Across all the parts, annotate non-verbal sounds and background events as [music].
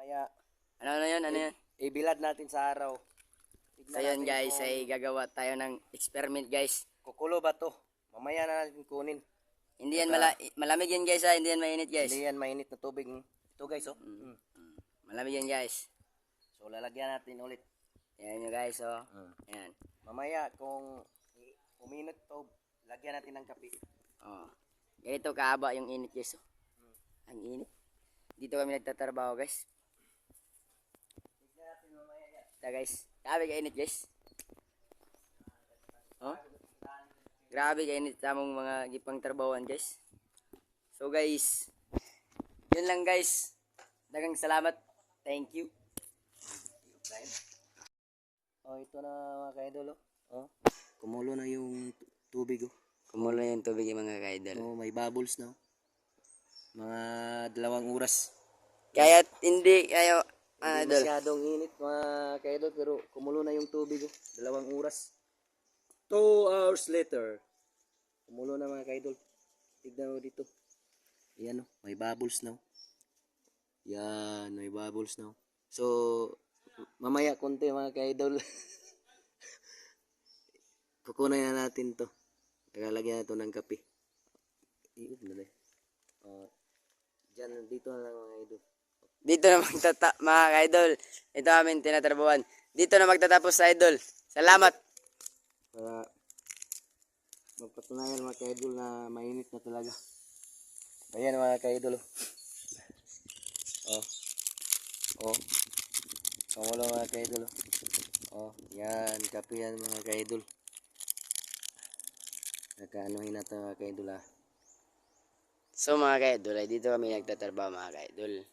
Mamaya, Ano na yun? Ano yun? ibilad natin sa araw. Tignan So yun guys, kung ay gagawa tayo ng experiment guys. Kukulo ba to? Mamaya na natin kunin. Hindi yan mala malamig yan guys ha, hindi yan mainit guys. Hindi yan mainit na tubig. Ito guys, oh. Mm. Malamig yan guys. So, lalagyan natin ulit. Yan nyo guys oh. Mm. Yan. Mamaya, kung uminit to, lagyan natin ng kape. Oh. Ganito kaaba yung init guys oh. Ang init. Dito kami nagtatrabaho guys. Ito guys. Grabe ka init guys. Oh. Grabe ka init sa among mga gipang trabahoan guys. So guys. Yun lang guys. Dagang salamat. Thank you. Oh, ito na mga kaidol, oh. oh. Kumulo na yung tu- tubig, oh. Kumulo yung tubig yung mga kaidol. Oh, may bubbles na, oh. Mga dalawang oras. Kaya hindi kayo Hindi idol. masyadong init, mga kaidol, pero kumulo na yung tubig, oh. Dalawang oras. Two hours later. Kumulo na mga kaidol. Tignan mo dito. Yan, oh. May bubbles na, oh. Yan, may bubbles na, oh. So, mamaya konti mga kaidol. [laughs] Kukunan na natin to. Nagalagyan na to ng kape. Iup na deh. Oh, dyan, dito na lang mga idol. Dito na magtata mga idol. Ito amin tinatrabawan. Dito na magtatapos sa idol. Salamat. Para magpatunayan mga ka-idol na mainit na talaga. Ayan mga ka-idol. Oh. Oh. Wala mga ka-idol. Oh, yan. Kape yan mga ka-idol. Nagkaanuhin na ito mga ka-idol ah. So mga kaidol, dito kami nagtatrabaho mga kaidol.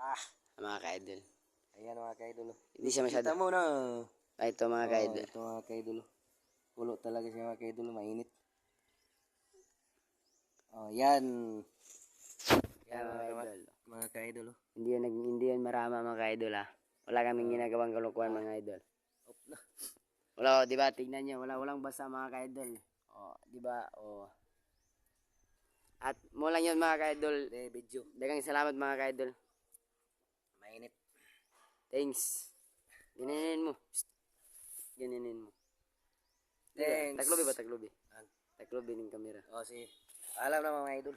Ah, Mga kaidol. ayan mga ka-idol. Hindi siya masyado. Kita mo na. Ah, Ito mga Oh, kaidol. ito mga ka-idol. Pulo talaga siya mga ka-idol. Mainit. Oh, yan. Yan mga kaidol. Mga ka-idol. oh. Hindi yan, hindi yan marama mga kaidol ha. Wala kaming ginagawang kalukuhan mga idol. Op na. Wala, di ba? Tignan niyo, wala walang basa mga kaidol. Oh, di ba? Oh. At mula yun mga kaidol. Eh, video. Dagang salamat mga kaidol. Mainit. Thanks. Ganinin mo. Ganinin mo. Thanks. Taklobi ba taklobi? Ah. Taklobi ng kamera. O, sige. Alam na mga idol.